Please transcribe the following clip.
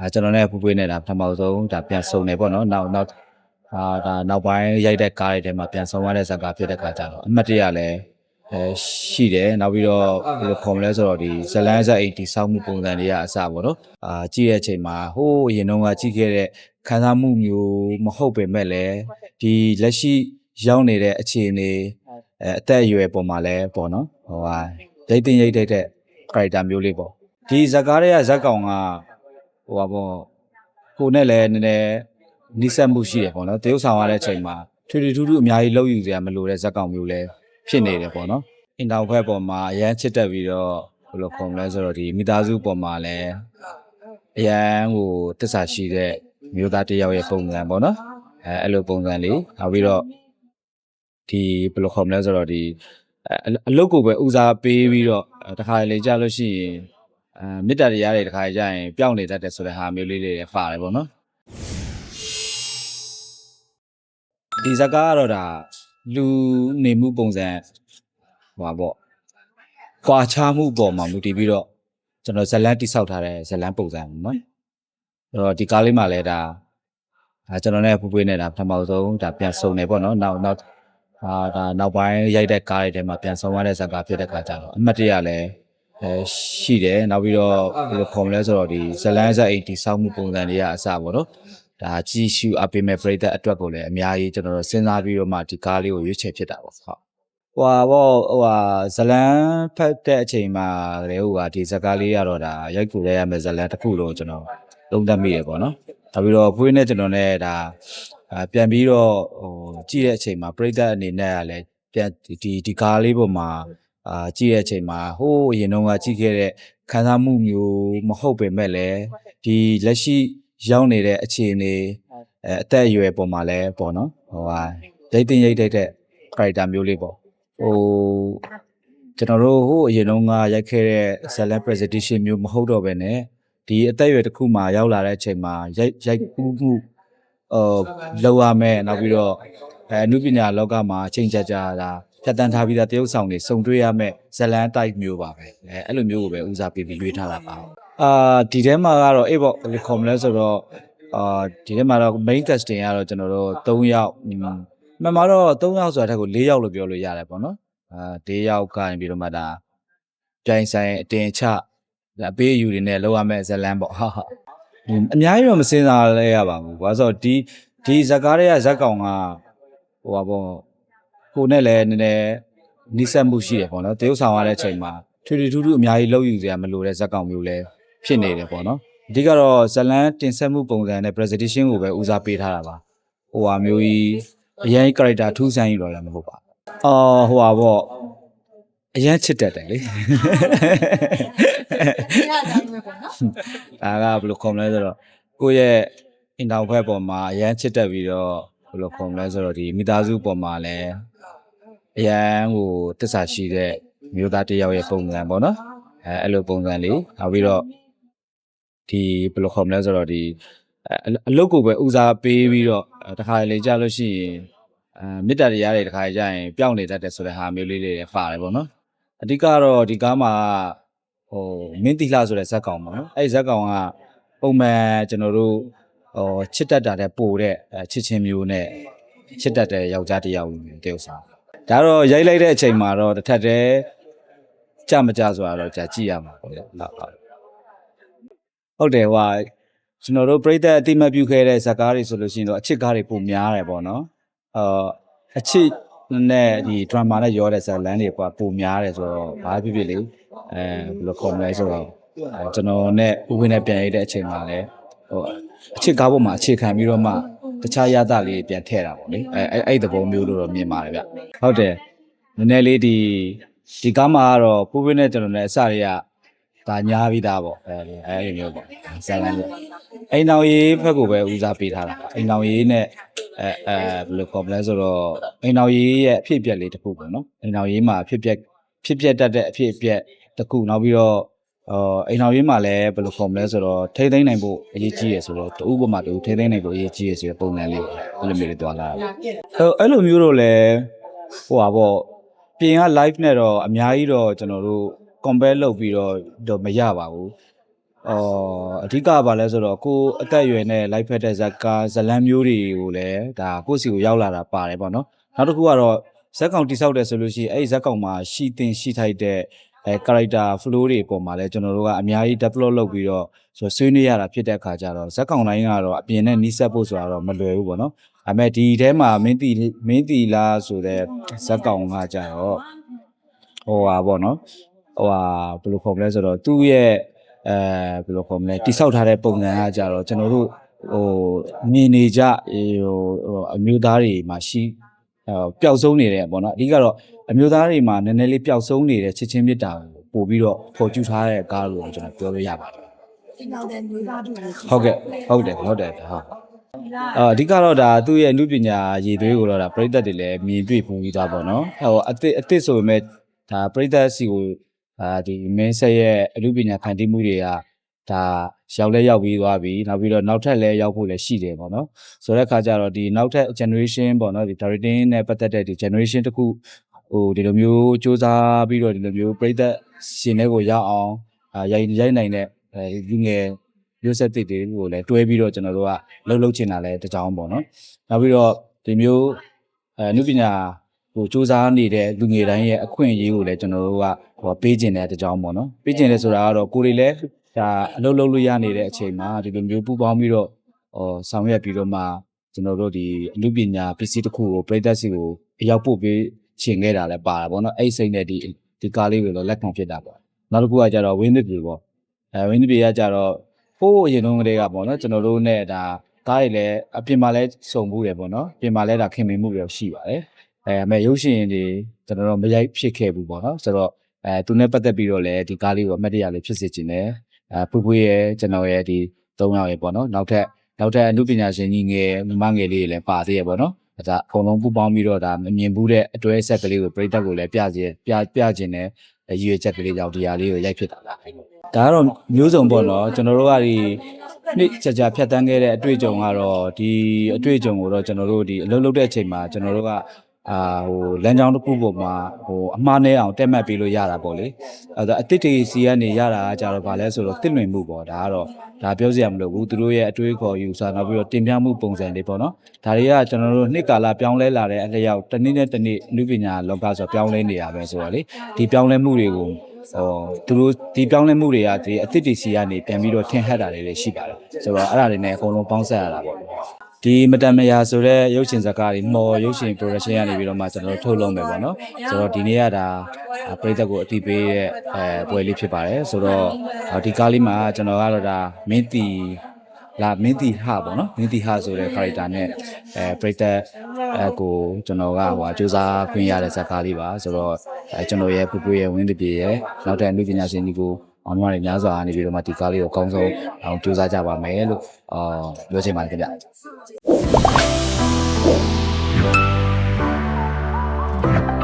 အဲကျွန်တော်နဲ့ပူပွေးနေတာပထမဆုံးဒါပြန်ဆုံနေပေါ့နော်နောက်နောက်အာဒါနောက်ပိုင်းရိုက်တဲ့ကားတွေထဲမှာပြန်ဆုံရတဲ့ဇာတ်ကားဖြစ်တဲ့ခါကျတော့အမှတ်တရလည်းအဲရှိတယ်နောက်ပြီးတော့ဘယ်လိုခေါ်မလဲဆိုတော့ဒီဇလန်းဇက်အိတ်တီစောက်မှုပုံစံတွေကအစပေါ့နော်အာကြည့်တဲ့အချိန်မှာဟိုးအရင်တော့ကကြည့်ခဲ့တဲ့ခံစားမှုမျိုးမဟုတ်ပေမဲ့လည်းဒီလက်ရှိရောက်နေတဲ့အခြေအနေအဲအသက်အရွယ်ပုံမှာလည်းပေါ့နော်ဟိုဟာရိတ်တင်ရိတ်တဲ့တဲ့ character မျိုးလေးပေါ့ဒီဇာတ်ကားတွေကဇက်ကောင်က ဟိုပါပေါ့ကိုနဲ့လည်းနည်းနည်းနိစက်မှုရှိတယ်ပေါ့နော်တရုပ်ဆောင်ရတဲ့အချိန်မှာထွေထွေထူးထူးအများကြီးလှုပ်ယူစရာမလိုတဲ့ဇက်ကောင်မျိုးလည်းဖြစ်နေတယ်ပေါ့နော်အင်တာဘက်ပေါ်မှာအရန်ချစ်တက်ပြီးတော့ဘယ်လိုခေါ်မလဲဆိုတော့ဒီမိသားစုပေါ်မှာလည်းအရန်ဟိုတစ္ဆာရှိတဲ့မျိုးသားတစ်ယောက်ရဲ့ပုံစံပေါ့နော်အဲအဲ့လိုပုံစံလေးနောက်ပြီးတော့ဒီဘယ်လိုခေါ်မလဲဆိုတော့ဒီအဲအလုပ်ကိုပဲဦးစားပေးပြီးတော့အဲတခါလေကြာလို့ရှိရင် အဲမေတ္တာတရားတွေတခါကြာရင်ပျောက်နေတတ်တယ်ဆိုတဲ့ဟာမျိုးလေးတွေလည်းပါတယ်ပေါ့နော်ဒီဇာတ်ကားကတော့ဒါလူနေမှုပုံစံဟိုပါပေါ့ကွာခြားမှုပေါ်မှာမူတည်ပြီးတော့ကျွန်တော်ဇလန်းတိဆောက်ထားတဲ့ဇလန်းပုံစံပေါ့နော်အဲ့တော့ဒီကားလေးမှာလည်းဒါဒါကျွန်တော်နဲ့ပူပွေးနေတာပထမဆုံးဒါပြန်ဆုံနေပေါ့နော်နောက်နောက်အာဒါနောက်ပိုင်းရိုက်တဲ့ကားတွေထဲမှာပြန်ဆုံရတဲ့ဇာတ်ကားဖြစ်တဲ့ခါကျတော့အမှတ်တရလည်း အဲရှိတယ်နောက်ပြီးတော့ဘယ်လိုခေါ်မလဲဆိုတော့ဒီဇလန်းဇက်အိတ်တိဆောက်မှုပုံစံတွေကအစပေါ့နော်ဒါကြည့်ရှုအပေးမဲ့ပရိသတ်အတွက်ကိုလည်းအများကြီးကျွန်တော်တို့စဉ်းစားပြီးတော့မှဒီကားလေးကိုရွေးချယ်ဖြစ်တာပေါ့ဟုတ်ဟွာဘောဟိုဟာဇလန်းဖတ်တဲ့အချိန်မှာလေဟိုဟာဒီဇာတ်ကားလေးကတော့ဒါရိုက်ကူလဲရမယ်ဇလန်းတစ်ခုလုံးကျွန်တော်သုံးသပ်မိတယ်ပေါ့နော်နောက်ပြီးတော့ဖွေးနဲ့ကျွန်တော်နဲ့ဒါအာပြန်ပြီးတော့ဟိုကြည့်တဲ့အချိန်မှာပရိသတ်အနေနဲ့ကလည်းပြန်ဒီဒီကားလေးပေါ်မှာ အာကြည့်တဲ့အချိန်မှာဟိုးအရင်တော့ကကြည့်ခဲ့တဲ့ခံစားမှုမျိုးမဟုတ်ပေမဲ့လည်းဒီလက်ရှိရောက်နေတဲ့အခြေအနေအဲအသက်အရွယ်ပုံမှာလည်းပေါ့နော်ဟိုဟာရိတ်တင်ရိတ်တဲ့တဲ့ character မျိုးလေးပေါ့ဟိုကျွန်တော်တို့ဟိုအရင်တော့ကရိုက်ခဲ့တဲ့ select presentation မျိုးမဟုတ်တော့ဘဲနဲ့ဒီအသက်အရွယ်တစ်ခုမှရောက်လာတဲ့အချိန်မှာရိုက်ရိုက်ကူးမှုအော်လောက်ရမယ်နောက်ပြီးတော့အဲအနုပညာလောကမှာအချိန်ကြာကြာတာ ဖြတ်တန်းထားပြီးသားတရုပ်ဆောင်တွေစုံတွေ့ရမဲ့ဇလန်းတိုက်မျိုးပါပဲအဲအဲ့လိုမျိုးကိုပဲဦးစားပေးပြီးရွေးထားတာပါအာဒီထဲမှာကတော့အေးပေါ့ဘယ်လိုခေါ်မလဲဆိုတော့အာဒီထဲမှာတော့ main testing ကတော့ကျွန်တော်တို့3ယောက်မှန်မှာတော့3ယောက်ဆိုတာတစ်ခု4ယောက်လို့ပြောလို့ရတယ်ပေါ့နော်အာ4ယောက်ကနေပြီးတော့မှဒါပြိုင်ဆိုင်အတင်ချဒါပေးယူတွေနဲ့လောက်ရမဲ့ဇလန်းပေါ့ဟာဟာအများကြီးတော့မစင်စားလဲရပါဘူးဘာလို့ဆိုတော့ဒီဒီဇက်ကားတွေကဇက်ကောင်ကဟိုပါပေါ့ ကိုနဲ့လည်းနည်းနည်းနိစက်မှုရှိတယ်ပေါ့နော်တရုပ်ဆောင်ရတဲ့အချိန်မှာထွေထွေထူးထူးအများကြီးလှုပ်ယူစရာမလိုတဲ့ဇက်ကောင်မျိုးလည်းဖြစ်နေတယ်ပေါ့နော်အဓိကတော့ဇလန်တင်ဆက်မှုပုံစံနဲ့ presentation ကိုပဲဦးစားပေးထားတာပါဟိုဟာမျိုးကြီးအရင် character ထူးဆန်းကြီးတော့လည်းမဟုတ်ပါဘူးအော်ဟိုဟာပေါ့အရင်ချစ်တတ်တယ်လေအဲ့ဒါကြောင့်ပဲပေါ့နော်ဒါကဘယ်လိုခေါ်မလဲဆိုတော့ကိုယ့်ရဲ့အင်တာဘက်ပေါ်မှာအရန်ချစ်တက်ပြီးတော့ဘယ်လိုခေါ်မလဲဆိုတော့ဒီမိသားစုပေါ်မှာလည်း အရန်ဟိုတစ္ဆာရှိတဲ့မျိုးသားတစ်ယောက်ရဲ့ပုံစံပေါ့နော်အဲအဲ့လိုပုံစံလေးနောက်ပြီးတော့ဒီဘယ်လိုခေါ်မလဲဆိုတော့ဒီအဲအလုပ်ကိုပဲဦးစားပေးပြီးတော့အဲတခါလေကြာလို့ရှိရင်အဲမေတ္တာတရားတွေတခါကြာရင်ပျောက်နေတတ်တယ်ဆိုတဲ့ဟာမျိုးလေးတွေလည်းပါတယ်ပေါ့နော်အဓိကတော့ဒီကားမှာဟိုမင်းတီလာဆိုတဲ့ဇက်ကောင်ပေါ့နော်အဲ့ဒီဇက်ကောင်ကပုံမှန်ကျွန်တော်တို့ဟိုချစ်တတ်တာတဲ့ပို့တဲ့အဲချစ်ချင်းမျိုးနဲ့ချစ်တတ်တဲ့ယောက်ျားတစ်ယောက်တယောက်ဆောင် ဒါတော့ရိုက်လိုက်တဲ့အချိန်မှာတော့တစ်ထက်တည်းကြမကြဆိုတာတော့ကြာကြည့်ရမှာပေါ့လေဟုတ်ဟုတ်ဟုတ်တယ်ဟွာကျွန်တော်တို့ပြိတ္တအတိမတ်ပြုခဲ့တဲ့ဇက်ကားတွေဆိုလို့ရှိရင်တော့အချစ်ကားတွေပုံများတယ်ပေါ့နော်အာအချစ်နဲ့ဒီ drama နဲ့ရောတဲ့ဇက်လန်းတွေကပုံများတယ်ဆိုတော့ဘာဖြစ်ဖြစ်လေအဲဘယ်လိုခေါ်မလဲဆိုတော့အဲကျွန်တော်နဲ့ဦးဝင်းနဲ့ပြန်ရတဲ့အချိန်မှာလည်းဟိုအချစ်ကားပေါ်မှာအခြေခံပြီးတော့မှ တခြားရသလေးပြန်ထည့်တာပေါ့လေအဲအဲအဲ့ဒီသဘောမျိုးလို့တော့မြင်ပါတယ်ဗျဟုတ်တယ်နည်းနည်းလေးဒီဒီကားမှာကတော့ပူဝင်းနဲ့ကျွန်တော်လည်းအစတွေကဒါညားပြီးသားပေါ့အဲအဲလိုမျိုးပေါ့ဇာလန်လေးအိမ်တော်ရေးဘက်ကိုပဲဦးစားပေးထားတာအိမ်တော်ရေးနဲ့အဲအဲဘယ်လိုခေါ်မလဲဆိုတော့အိမ်တော်ရေးရဲ့အဖြစ်အပျက်လေးတစ်ခုပေါ့နော်အိမ်တော်ရေးမှာအဖြစ်အပျက်ဖြစ်ပျက်တတ်တဲ့အဖြစ်အပျက်တစ်ခုနောက်ပြီးတော့ အော်အိမ်တော်ရင်းမှာလည်းဘယ်လိုခေါ်မလဲဆိုတော့ထိမ့်သိမ့်နိုင်ဖို့အရေးကြီးရယ်ဆိုတော့တူဥပမာတူထိမ့်သိမ့်နိုင်ဖို့အရေးကြီးရယ်ဆိုတဲ့ပုံစံလေးအဲ့လိုမျိုးတွေတွာလာတယ်အဲအဲ့လိုမျိုးတော့လည်းဟိုပါပေါ့ပြင်က live နဲ့တော့အများကြီးတော့ကျွန်တော်တို့ compare လုပ်ပြီးတော့တော့မရပါဘူးအော်အဓိကကဘာလဲဆိုတော့ကိုအသက်အရွယ်နဲ့လိုက်ဖက်တဲ့ဇက်ကားဇလန်းမျိုးတွေကိုလည်းဒါကိုယ့်စီကိုရောက်လာတာပါတယ်ပေါ့နော်နောက်တစ်ခုကတော့ဇက်ကောင်တိဆောက်တယ်ဆိုလို့ရှိရင်အဲ့ဒီဇက်ကောင်မှာရှိတင်ရှိထိုက်တဲ့ အဲ character flow တွေအပေါ်မှာလည်းကျွန်တော်တို့ကအများကြီး develop လုပ်ပြီးတော့ဆိုဆွေးနွေးရတာဖြစ်တဲ့အခါကျတော့ဇက်ကောင်တိုင်းကတော့အပြင်နဲ့နီးစပ်ဖို့ဆိုတာတော့မလွယ်ဘူးပေါ့နော်ဒါပေမဲ့ဒီထဲမှာမင်းတီမင်းတီလာဆိုတဲ့ဇက်ကောင်ကကြတော့ဟိုဟာပေါ့နော်ဟိုဟာဘယ်လိုခေါ်မလဲဆိုတော့သူ့ရဲ့အဲဘယ်လိုခေါ်မလဲတိဆောက်ထားတဲ့ပုံစံကကြတော့ကျွန်တော်တို့ဟိုမြင်နေကြဟိုဟိုအမျိုးသားတွေမှာရှိဟို ပျောက်ဆုံးနေတယ်ပေါ့နော်အဓိကတော့အမျိုးသားတွေမှာနည်းနည်းလေးပျောက်ဆုံးနေတဲ့ချစ်ချင်းမြတ်တာကိုပို့ပြီးတော့ပေါ်ကျူထားတဲ့ကားလို့ကျွန်တော်ပြောလို့ရပါတယ်တင်တော်တဲ့မျိုးသားတို့ကိုဟုတ်ကဲ့ဟုတ်တယ်ဟုတ်တယ်ဟုတ်အာအဓိကတော့ဒါသူ့ရဲ့အမှုပညာရည်သွေးကိုတော့ဒါပရိသတ်တွေလည်းမြင်တွေ့ပူပြီးသားပေါ့နော်ဟိုအစ်စ်အစ်စ်ဆိုပေမဲ့ဒါပရိသတ်စီကိုအာဒီမင်းဆက်ရဲ့အမှုပညာဖန်တီးမှုတွေက ဒါရောက်လဲရောက်ပြီးသွားပြီနောက်ပြီးတော့နောက်ထပ်လည်းရောက်ဖို့လည်းရှိတယ်ပေါ့နော်ဆိုတဲ့အခါကျတော့ဒီနောက်ထပ် generation ပေါ့နော်ဒီ directing နဲ့ပတ်သက်တဲ့ဒီ generation တစ်ခုဟိုဒီလိုမျိုးစူးစမ်းပြီးတော့ဒီလိုမျိုးပရိသတ်ရှင်တွေကိုရောက်အောင်အာရိုက်ရိုက်နိုင်တဲ့အဲဒီငယ်မျိုးဆက်သစ်တွေကိုလည်းတွဲပြီးတော့ကျွန်တော်တို့ကလှုပ်လှုပ်ချင်တာလည်းတစ်ကြောင်းပေါ့နော်။နောက်ပြီးတော့ဒီမျိုးအဲနုပညာဟိုစူးစမ်းနေတဲ့လူငယ်တိုင်းရဲ့အခွင့်အရေးကိုလည်းကျွန်တော်တို့ကဟိုပေးကျင်တဲ့တစ်ကြောင်းပေါ့နော်။ပေးကျင်တယ်ဆိုတာကတော့ကိုယ်တွေလည်း ဒါအလုပ်လုပ်လို့ရနေတဲ့အချိန်မှာဒီလိုမျိုးပူပေါင်းပြီးတော့ဟောဆောင်ရွက်ပြီးတော့မှကျွန်တော်တို့ဒီအနုပညာပစ္စည်းတစ်ခုကိုပြည်သက်စီကိုအရောက်ပို့ပေးချင်ခဲ့တာလည်းပါတာပေါ့နော်။အဲ့ဒီစိတ်နဲ့ဒီဒီကားလေးကိုတော့လက်ခံဖြစ်တာပေါ့။နောက်တစ်ခုကကြတော့ဝင်းသစ်ပြီပေါ့။အဲဝင်းသစ်ပြီကကြတော့ဟိုးအရင်တုန်းကတည်းကပေါ့နော်ကျွန်တော်တို့နဲ့ဒါကားတွေလည်းအပြင်မှာလည်းစုံမှုတယ်ပေါ့နော်ပြင်မှာလည်းဒါခင်မင်မှုတွေရှိပါတယ်အဲအမေရုပ်ရှင်တွေကျွန်တော်တို့မရိုက်ဖြစ်ခဲ့ဘူးပေါ့နော်ဆိုတော့အဲသူနဲ့ပတ်သက်ပြီးတော့လည်းဒီကားလေးကိုအမတ်တရလေးဖြစ်စေချင်တယ် အဲဖွေးဖွေးရဲ့ကျွန်တော်ရဲ့ဒီ၃ယောက်ရဲ့ပေါ့နော်နောက်ထပ်နောက်ထပ်အမှုပညာရှင်ကြီးငယ်မမငယ်လေးတွေလည်းပါသေးရပေါ့နော်ဒါအကုန်လုံးပူပေါင်းပြီးတော့ဒါမမြင်ဘူးတဲ့အတွဲဆက်ကလေးကိုပြိတက်ကိုလည်းပြစီပြပြခြင်းနဲ့ရည်ရွယ်ချက်ကလေးကြောင့်ဒီဟာလေးကိုရိုက်ဖြစ်တာလားဒါကတော့မျိုးစုံပေါ့နော်ကျွန်တော်တို့ကဒီနှစ်ကြာကြာဖြတ်တန်းခဲ့တဲ့အတွေ့အကြုံကတော့ဒီအတွေ့အကြုံကိုတော့ကျွန်တော်တို့ဒီအလုပ်လုပ်တဲ့အချိန်မှာကျွန်တော်တို့က အာဟိုလမ်းကြောင်းတစ်ခုပေါ်မှာဟိုအမှားနဲ့အောင်တက်မှတ်ပေးလို့ရတာပေါ့လေအဲဒါအတစ်တေစီကနေရတာကကြတော့ဗာလဲဆိုတော့တစ်လွင်မှုပေါ့ဒါကတော့ဒါပြောစရာမလိုဘူးသူတို့ရဲ့အတွေ့အခေါ်ယူဆနောက်ပြီးတော့တင်ပြမှုပုံစံတွေပေါ့နော်ဒါတွေကကျွန်တော်တို့နှစ်ကာလပြောင်းလဲလာတဲ့အလျောက်တစ်နေ့နဲ့တစ်နေ့အနုပညာလောကဆိုပြောင်းလဲနေရပဲဆိုတော့လေဒီပြောင်းလဲမှုတွေကိုဟိုသူတို့ဒီပြောင်းလဲမှုတွေကဒီအသစ်တွေစီကနေပြန်ပြီးတော့ထင်ဟပ်တာတွေလည်းရှိပါတယ်ဆိုတော့အဲ့ဒါတွေနဲ့အကုန်လုံးပေါင်းဆက်ရတာပေါ့ ဒီမတန်မယာဆိုတဲ့ရုပ်ရှင်ဇာတ်ကားတွေမော်ရုပ်ရှင် production ကနေပြီးတော့မှကျွန်တော်တို့ထုတ်လုပ်မယ်ပေါ့နော်ဆိုတော့ဒီနေ့ကဒါပရိသတ်ကိုအတိပေးတဲ့အဲပွဲလေးဖြစ်ပါတယ်ဆိုတော့ဒီကားလေးမှာကျွန်တော်ကတော့ဒါမင်းတီလာမင်းတီဟပေါ့နော်မင်းတီဟဆိုတဲ့ character နဲ့အဲပရိသတ်အဲကိုကျွန်တော်ကဟိုစူးစမ်းခွင့်ရတဲ့ဇာတ်ကားလေးပါဆိုတော့အဲကျွန်တော်ရဲ့ပူပူရဲ့ဝင်းတပြေရဲ့နောက်တဲ့အမှုပညာရှင်ဒီကို မောင်နှမတွေများစွာနေပြီးတော့မှဒီကားလေးကိုအကောင်းဆုံးအောင်ကြိုးစားကြပါမယ်လို့အာပြောချင်ပါတယ်ခင်ဗျ။